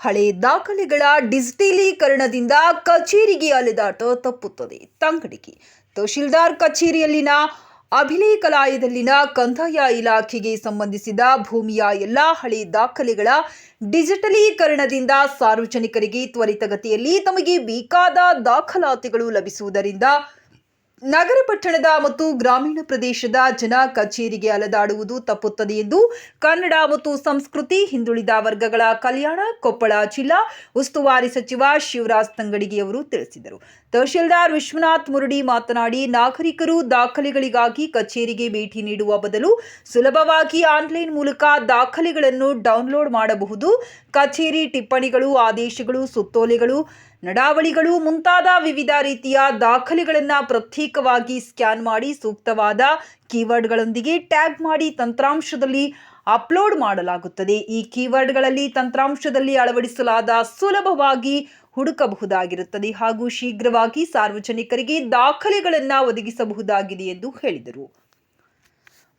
ಹಳೆ ದಾಖಲೆಗಳ ಡಿಜಿಟಲೀಕರಣದಿಂದ ಕಚೇರಿಗೆ ಅಲೆದಾಟ ತಪ್ಪುತ್ತದೆ. ತಂಗಡಿಕೆ. ತಹಶೀಲ್ದಾರ್ ಕಚೇರಿಯಲ್ಲಿನ ಅಭಿಲೇಖಲಾಯದಲ್ಲಿನ ಕಂದಾಯ ಇಲಾಖೆಗೆ ಸಂಬಂಧಿಸಿದ ಭೂಮಿಯ ಎಲ್ಲ ಹಳೆ ದಾಖಲೆಗಳ ಡಿಜಿಟಲೀಕರಣದಿಂದ ಸಾರ್ವಜನಿಕರಿಗೆ ತ್ವರಿತಗತಿಯಲ್ಲಿ ತಮಗೆ ಬೇಕಾದ ದಾಖಲಾತಿಗಳು ಲಭಿಸುವುದರಿಂದ ನಗರ ಪಟ್ಟಣದ ಮತ್ತು ಗ್ರಾಮೀಣ ಪ್ರದೇಶದ ಜನ ಕಚೇರಿಗೆ ಅಲೆದಾಡುವುದು ತಪ್ಪುತ್ತದೆ ಎಂದು ಕನ್ನಡ ಮತ್ತು ಸಂಸ್ಕೃತಿ ಹಿಂದುಳಿದ ವರ್ಗಗಳ ಕಲ್ಯಾಣ ಕೊಪ್ಪಳ ಜಿಲ್ಲಾ ಉಸ್ತುವಾರಿ ಸಚಿವ ಶಿವರಾಜ್ ತಂಗಡಿಗಿಯವರು ತಿಳಿಸಿದರು. ತಹಶೀಲ್ದಾರ್ ವಿಶ್ವನಾಥ್ ಮುರಡಿ ಮಾತನಾಡಿ, ನಾಗರಿಕರು ದಾಖಲೆಗಳಿಗಾಗಿ ಕಚೇರಿಗೆ ಭೇಟಿ ನೀಡುವ ಬದಲು ಸುಲಭವಾಗಿ ಆನ್ಲೈನ್ ಮೂಲಕ ದಾಖಲೆಗಳನ್ನು ಡೌನ್ಲೋಡ್ ಮಾಡಬಹುದು. ಕಚೇರಿ ಟಿಪ್ಪಣಿಗಳು, ಆದೇಶಗಳು, ಸುತ್ತೋಲೆಗಳು, ನಡಾವಳಿಗಳು ಮುಂತಾದ ವಿವಿಧ ರೀತಿಯ ದಾಖಲೆಗಳನ್ನು ಪ್ರತ್ಯೇಕವಾಗಿ ಸ್ಕ್ಯಾನ್ ಮಾಡಿ ಸೂಕ್ತವಾದ ಕೀವರ್ಡ್ಗಳೊಂದಿಗೆ ಟ್ಯಾಗ್ ಮಾಡಿ ತಂತ್ರಾಂಶದಲ್ಲಿ ಅಪ್ಲೋಡ್ ಮಾಡಲಾಗುತ್ತದೆ. ಈ ಕೀವರ್ಡ್ಗಳಲ್ಲಿ ತಂತ್ರಾಂಶದಲ್ಲಿ ಅಳವಡಿಸಲಾದ ಸುಲಭವಾಗಿ ಹುಡುಕಬಹುದಾಗಿರುತ್ತದೆ ಹಾಗೂ ಶೀಘ್ರವಾಗಿ ಸಾರ್ವಜನಿಕರಿಗೆ ದಾಖಲೆಗಳನ್ನು ಒದಗಿಸಬಹುದಾಗಿದೆ ಎಂದು ಹೇಳಿದರು.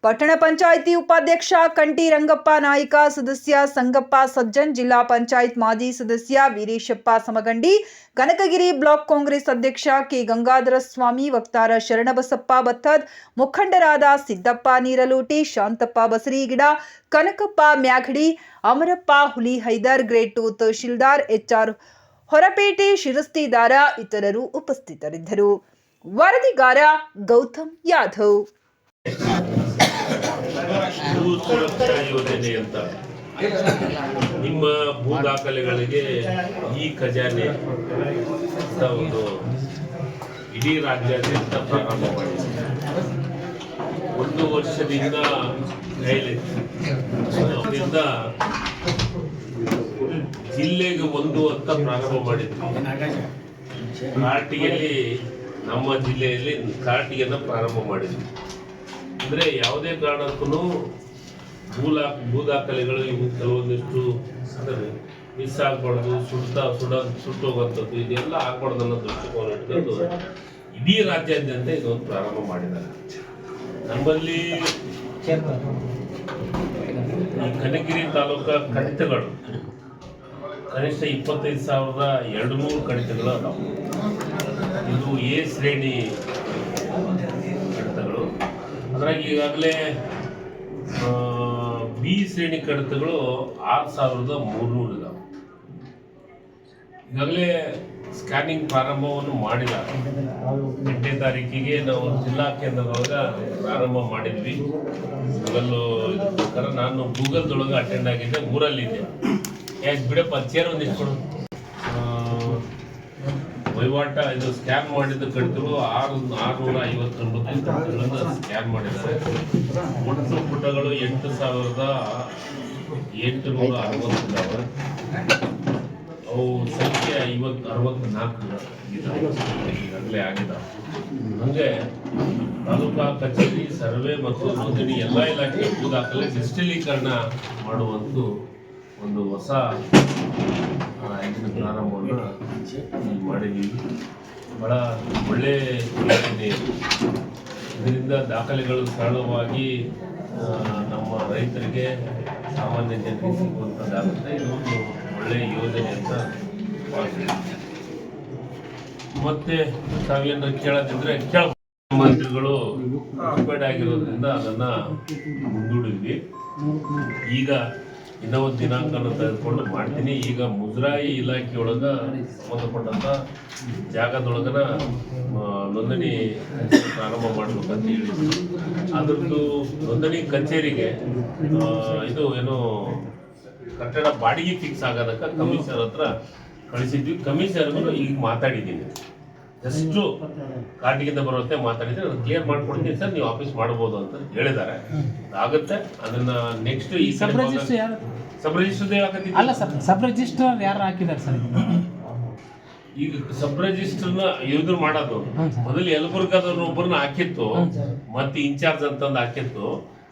ಪಟ್ಟಣ ಪಂಚಾಯಿತಿ ಉಪಾಧ್ಯಕ್ಷ ಕಂಟಿ ರಂಗಪ್ಪ ನಾಯಕ, ಸದಸ್ಯ ಸಂಗಪ್ಪ ಸಜ್ಜನ್, ಜಿಲ್ಲಾ ಪಂಚಾಯತ್ ಮಾಜಿ ಸದಸ್ಯ ವೀರೇಶಪ್ಪ ಸಮಗಂಡಿ, ಕನಕಗಿರಿ ಬ್ಲಾಕ್ ಕಾಂಗ್ರೆಸ್ ಅಧ್ಯಕ್ಷ ಕೆ ಗಂಗಾಧರ ಸ್ವಾಮಿ, ವಕ್ತಾರ ಶರಣಬಸಪ್ಪ ಬತ್ತದ್ ಮುಖಂಡರಾದ Siddappa ನೀರಲೋಟಿ, Shantappa ಬಸರಿಗಿಡ Kanakappa Myaghadi Amarappa Huli Haider, grade two tahsildar HR Horapete ಶಿರಸ್ತಿದಾರ ಇತರರು ಉಪಸ್ಥಿತರಿದ್ದರು. ವರದಿಗಾರ ಗೌತಮ್ ಯಾದವ್ ನಿಮ್ಮ ಭೂ ದಾಖಲೆಗಳಿಗೆ ಈ ಖಜಾನೆ ಒಂದು ಇಡೀ ರಾಜ್ಯಾದ್ಯಂತ ಪ್ರಾರಂಭ ಮಾಡಿದೆ ಒಂದು ವರ್ಷದಿಂದ ಕೈಲಿಂದ ಜಿಲ್ಲೆಗೆ ಒಂದು ಅಂತ ಪ್ರಾರಂಭ ಮಾಡಿದ್ವಿ ಕಾಟಿಯಲ್ಲಿ ನಮ್ಮ ಜಿಲ್ಲೆಯಲ್ಲಿ ಕಾರ್ಟಿಯನ್ನ ಪ್ರಾರಂಭ ಮಾಡಿದ್ವಿ ಅಂದ್ರೆ ಯಾವುದೇ ಕಾರಣಕ್ಕೂ ಭೂ ಭೂ ದಾಖಲೆಗಳು ಇವು ಕೆಲವೊಂದಿಷ್ಟು ಅಂದರೆ ಮಿಸ್ ಆಗ್ಬಾರ್ದು, ಸುಡ್ತಾ, ಸುಡ, ಸುಟ್ಟೋಗುವಂಥದ್ದು ಇದೆಲ್ಲ ಆಗ್ಬಾರ್ದು ಅನ್ನೋ ದೃಷ್ಟಿಕೋನ ಇಟ್ಕೊಂಡು ಇಡೀ ರಾಜ್ಯಾದ್ಯಂತ ಇದೊಂದು ಪ್ರಾರಂಭ ಮಾಡಿದ್ದಾರೆ. ನಮ್ಮಲ್ಲಿ ಕನಗಿರಿ ತಾಲೂಕ ಕಡಿತಗಳು ಕನಿಷ್ಠ ಇಪ್ಪತ್ತೈದು ಸಾವಿರದ ಎರಡು ನೂರು ಕಡಿತಗಳು ಅದಾವೆ. ಇದು ಎ ಶ್ರೇಣಿ ಕಡಿತಗಳು. ಅದ್ರಾಗ ಈಗಾಗಲೇ ಬಿ ಶ್ರೇಣಿ ಕಡಿತಗಳು ಆರು ಸಾವಿರದ ಮೂರ್ನೂರು ಇದಾವೆ. ಈಗಾಗಲೇ ಸ್ಕ್ಯಾನಿಂಗ್ ಪ್ರಾರಂಭವನ್ನು ಮಾಡಿಲ್ಲ. ಎಂಟನೇ ತಾರೀಕಿಗೆ ನಾವು ಜಿಲ್ಲಾ ಕೇಂದ್ರದೊಳಗೆ ಪ್ರಾರಂಭ ಮಾಡಿದ್ವಿ. ಗೂಗಲ್ ಪ್ರಕಾರ ನಾನು ಗೂಗಲ್ದೊಳಗೆ ಅಟೆಂಡ್ ಆಗಿದ್ದೆ, ಊರಲ್ಲಿದ್ದೆ. ಬಿಡಪ್ಪ ವಹಿವಾಟ ಇದು ಸ್ಕ್ಯಾನ್ ಮಾಡಿದ ಕಡಿತರು ಆರು ಆರುನೂರ ಐವತ್ತೊಂಬತ್ತು ಕಡಿತಗಳನ್ನು ಸ್ಕ್ಯಾನ್ ಮಾಡಿದ್ದಾರೆ. ಒಟ್ಟು ಪುಟಗಳು ಎಂಟು ಸಾವಿರದ ಎಂಟುನೂರ ಅರವತ್ತಿದ್ದಾವೆ ಅವು ಸಂಖ್ಯೆ ಐವತ್ತು ಅರವತ್ನಾಲ್ಕು ಈಗಾಗಲೇ ಆಗಿದೆ. ಹಂಗೆ ತಾಲೂಕಾ ಕಚೇರಿ, ಸರ್ವೆ ಮತ್ತು ನೋಂದಣಿ ಎಲ್ಲ ಇಲಾಖೆ ದಾಖಲೆ ಡಿಜಿಟಲೀಕರಣ ಮಾಡುವಂತೂ ಒಂದು ಹೊಸ ಆ, ಇದನ್ನ ಪ್ರಾರಂಭವನ್ನು ಮಾಡಿದ್ದೀವಿ ಬಹಳ ಒಳ್ಳೆ ಇದು. ಇದರಿಂದ ದಾಖಲೆಗಳು ಸರಳವಾಗಿ ನಮ್ಮ ರೈತರಿಗೆ ಸಾಮಾನ್ಯ ಜನರಿಗೆ ಸಿಗುವಂಥದ್ದಾಗುತ್ತೆ ಇದೊಂದು ಒಳ್ಳೆಯ ಯೋಜನೆ ಅಂತ ಭಾವಿಸ್ತೀನಿ. ಮತ್ತೆ ತಾವೇನಾದ್ರು ಕೇಳೋದಿದ್ರೆ ಕೇಳ ಮಂತ್ರಿಗಳು ಆಗಿರೋದ್ರಿಂದ ಅದನ್ನ ಮುಂದೂಡಿದ್ವಿ. ಈಗ ಇನ್ನೂ ಒಂದು ದಿನಾಂಕನ ತೆಗೆದುಕೊಂಡು ಮಾಡ್ತೀನಿ. ಈಗ ಮುಜರಾಯಿ ಇಲಾಖೆಯೊಳಗ ಸಂಬಂಧಪಟ್ಟಂಥ ಜಾಗದೊಳಗನ ನೋಂದಣಿ ಪ್ರಾರಂಭ ಮಾಡಬೇಕಂತ ಹೇಳಿದ್ರು ಅದ್ರದ್ದು ನೋಂದಣಿ ಕಚೇರಿಗೆ ಇದು ಏನು ಕಟ್ಟಡ ಬಾಡಿಗೆ ಫಿಕ್ಸ್ ಆಗೋದಕ್ಕೆ ಕಮಿಷನರ್ ಹತ್ರ ಕಳಿಸಿದ್ವಿ. ಕಮಿಷನರ್ಗೂ ಈಗ ಮಾತಾಡಿದ್ದೀನಿ ಎಷ್ಟು ಕಾಟಿಗಿಂತ ಬರುತ್ತೆ ಮಾತಾಡಿದ್ರೆ ಅದು ಕ್ಲಿಯರ್ ಮಾಡ್ಕೊಡ್ತೀನಿ ಸರ್ ನೀವು ಆಫೀಸ್ ಮಾಡ್ಬೋದು ಅಂತ ಹೇಳಿದ್ದಾರೆ. ಆಗುತ್ತೆ. ಅದನ್ನ ನೆಕ್ಸ್ಟ್ ಈ ಸಬ್ ರಿಜಿಸ್ಟರ್ ಅಲ್ಲ ಸರ್ ಸಬ್ ರಿಜಿಸ್ಟರ್ ಯಾರು ಹಾಕಿದ್ದಾರೆ ಸರ್? ಈಗ ಸಬ್ ರಿಜಿಸ್ಟರ್ನ ಇವ್ರು ಮಾಡೋದು. ಮೊದಲು ಯಲಬುರ್ಗದವ್ರನ್ನ ಒಬ್ಬರನ್ನ ಹಾಕಿತ್ತು. ಮತ್ತೆ ಇನ್ಚಾರ್ಜ್ ಅಂತಂದು ಹಾಕಿತ್ತು.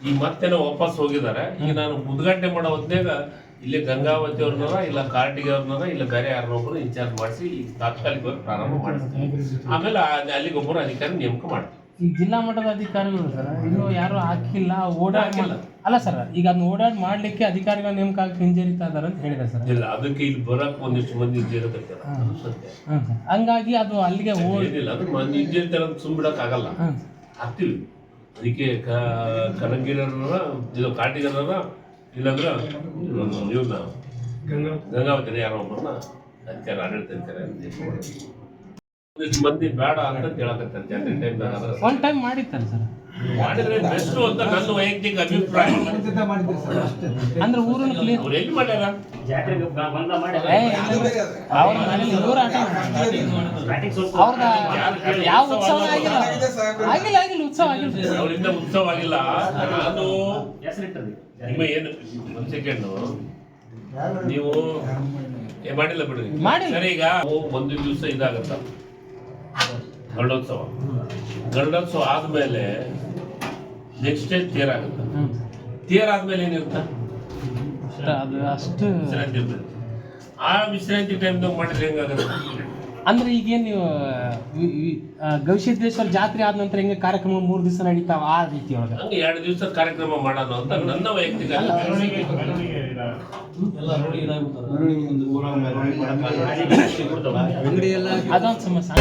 ಈಗ ಮತ್ತೆ ವಾಪಸ್ ಹೋಗಿದ್ದಾರೆ. ಈಗ ನಾನು ಉದ್ಘಾಟನೆ ಮಾಡೋ ಹೊತ್ನ್ಯಾಗ ಇಲ್ಲಿ ಗಂಗಾವತಿ ಅವ್ರನ್ನ ಇಲ್ಲ ಕಾರ್ಟಿಗೆ ಅವ್ರನ್ನ ಇಲ್ಲ ಬೇರೆ ಯಾರನ್ನೊಬ್ಬರು ಇನ್ಚಾರ್ಜ್ ಮಾಡಿಸಿ ಈಗ ತಾತ್ಕಾಲಿಕವಾಗಿ ಪ್ರಾರಂಭ ಮಾಡಿಸ್ತೀವಿ ಆಮೇಲೆ ಅಲ್ಲಿಗೆ ಒಬ್ಬರು ಅಧಿಕಾರಿ ನೇಮಕ ಮಾಡ್ತೀವಿ ಈ ಜಿಲ್ಲಾ ಮಟ್ಟದ ಅಧಿಕಾರಿಗಳು ಸರ್ ಇನ್ನು ಯಾರು ಹಾಕಿಲ್ಲ ಓಡಾಡಿಲ್ಲ ಅಲ್ಲ ಸರ್ ಈಗ ಅದನ್ನ ಓಡಾಡ್ ಮಾಡ್ಲಿಕ್ಕೆ ಅಧಿಕಾರಿಗಳ ನೇಮಕ ಆಗಕ್ಕೆ ಹಿಂಜರಿತಾ ಇದಾರೆ ಅಂತ ಹೇಳಿದೆ ಸರ್. ಇಲ್ಲ ಅದಕ್ಕೆ ಇಲ್ಲಿ ಬರಕ್ ಒಂದಿಷ್ಟು ಮಂದಿ ಅದು ಸತ್ಯ ಹ್ಮ್ ಸರ್ ಹಂಗಾಗಿ ಅದು ಅಲ್ಲಿಗೆ ಓ ಏನಿಲ್ಲ ಅದು ಮಂದಿ ಇದ್ದೇರ್ತಾರ ಅಂತ ಸುಮ್ಬಿಡಕ್ ಆಗಲ್ಲ ಹ್ಮ್ ಹಾಕ್ತಿವಿ ಅದಕ್ಕೆ ಕ- ಕನಗಿರರ ಇದು ಕಾಟಿಗರರ ಇಲ್ಲಾಂದ್ರೆ ಇವ್ರನ್ನ ಗಂಗಾವತಿನ ಯಾರೋ ಒಬ್ಬರನ್ನ ಅಧಿಕಾರ ಆಡಳಿತ ಅಧಿಕಾರ ಒಂದಿಷ್ಟು ಮಂದಿ ಬೇಡ ಅಂತ ಹೇಳಕತ್ತಾರೆ ಜನರಲ್ ಟೈಮ್ದಾಗ ಒನ್ ಟೈಮ್ ಮಾಡಿತ್ತಲ್ಲ ಸರ್. ಮಾಡಿದ್ರೆ ಬೆಸ್ಟ್ ಅಂತ ನನ್ನ ವೈಯಕ್ತಿಕ ಅಭಿಪ್ರಾಯ. ಅಂದ್ರೆ ಊರನ್ನು ಕ್ಲೀನ್ ಅವ್ರು ಎಲ್ಲಿ ಮಾಡ್ಯಾರ? ಅವ್ರ ಮನೇಲಿ ಇವ್ರು ಆಟ ಅವ್ರದ ಯಾವ ಉತ್ಸವ ಆಗಿಲ್ಲ. ಆಗಿಲ್ಲ ಆಗಿಲ್ಲ ಉತ್ಸವ ಆಗಿಲ್ಲ. ಅವರಿಂದ ಉತ್ಸವ ಆಗಿಲ್ಲ. ನಾನು ನಿಮ್ಮ ಏನು? ಒಂದ್ ಸೆಕೆಂಡ್ ನೀವು ಏ, ಮಾಡಿಲ್ಲ ಬಿಡ್ರಿ. ಮಾಡಿಲ್ಲ. ಸರಿ ಈಗ ಒಂದು ದಿವಸ ಇದಾಗತ್ತ. ಗರುಡೋತ್ಸವ. ಗರುಡೋತ್ಸವ ಆದ್ಮೇಲೆ ನೆಕ್ಸ್ಟ್ ಸ್ಟೇಜ್ ತೇರ್ ಆಗುತ್ತೆ. ತೇರ್ ಆದ್ಮೇಲೆ ಏನಿರುತ್ತೆ? ಅಷ್ಟ ಅದು ಅಷ್ಟು ವಿಶ್ರಾಂತಿ ಇರ್ತದೆ. ಆ ವಿಶ್ರಾಂತಿ ಟೈಮ್ದಾಗ ಮಾಡಿದ್ರೆ ಹೆಂಗಾಗುತ್ತೆ? ಅಂದ್ರೆ ಈಗೇನು ನೀವು ಗವಿಸಿದ್ದೇಶ್ವರ ಜಾತ್ರೆ ಆದ ನಂತರ ಹೆಂಗೆ ಕಾರ್ಯಕ್ರಮ ಮೂರು ದಿವಸ ನಡೀತಾವ ಆ ರೀತಿ ಒಳಗೆ? ಹಂಗೆ ಎರಡು ದಿವಸ ಕಾರ್ಯಕ್ರಮ ಮಾಡೋಣ ಅಂತ ನನ್ನ ವೈಯಕ್ತಿಕ. ಅದೊಂದು ಸಮಸ್ಯೆ.